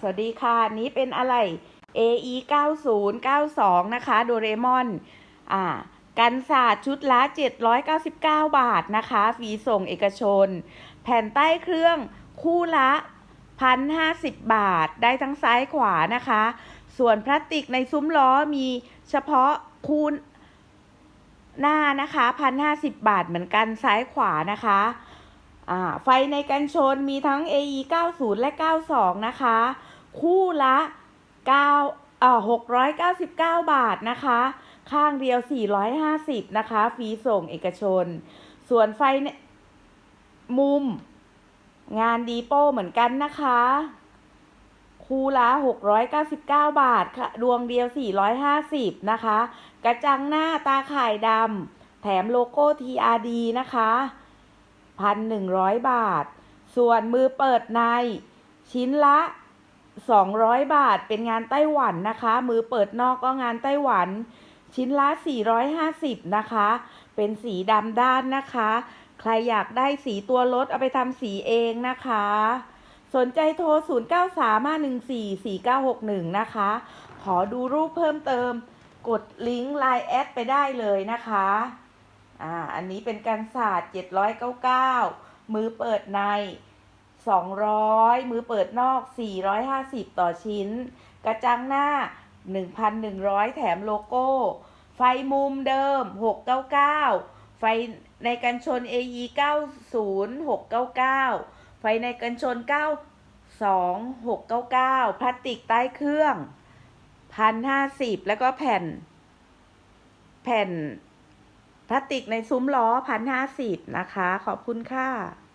สวัสดีค่ะ นี้เป็นอะไร AE 9092 นะคะ โดเรมอน อ่า กันศาสตร์ชุดละ 799 บาทนะคะฟรีส่งเอกชน แผ่นใต้เครื่องคู่ละ1,050บาทได้ทั้งซ้ายขวานะคะ ส่วนพลาสติกในซุ้มล้อมีเฉพาะคู่หน้านะคะ1,050บาทเหมือนกันซ้ายขวานะคะ ไฟในกันชนมีทั้ง AE 90 และ 92 นะคะ คู่ละ9เอ่อ699 บาทนะคะ ข้างเดียว 450 นะคะ ฟรีส่งเอกชน ส่วนไฟในมุม งานดีโป้เหมือนกันนะคะ คู่ละ699 บาทค่ะ ดวงเดียว 450 นะคะ กระจังหน้าตาข่ายดำแถมโลโก้ TRD นะคะ 1,100 บาท ส่วนมือเปิดใน ชิ้นละ 200 บาท เป็นงานไต้หวันนะคะ มือเปิดนอกก็งานไต้หวัน ชิ้นละ 450 นะคะ เป็นสีดำด้านนะคะ ใครอยากได้สีตัวรถเอาไปทำสีเองนะคะ สนใจโทร 0935144961 นะคะ ขอดูรูปเพิ่มเติม กดลิงก์ Line แอดไปได้เลยนะคะ อ่า อันนี้เป็นกันศาสตร์799 มือเปิดใน 200 มือเปิดนอก 450 ต่อชิ้น กระจังหน้า 1,100 แถมโลโก้ ไฟมุมเดิม 699 ไฟในกันชน AE 90 699 ไฟในกันชน 92 699 พลาสติกใต้เครื่อง 1,050 แล้วก็แผ่น แผ่น พลาสติกในซุ้มล้อพันห้าสิบนะคะ ขอบคุณค่ะ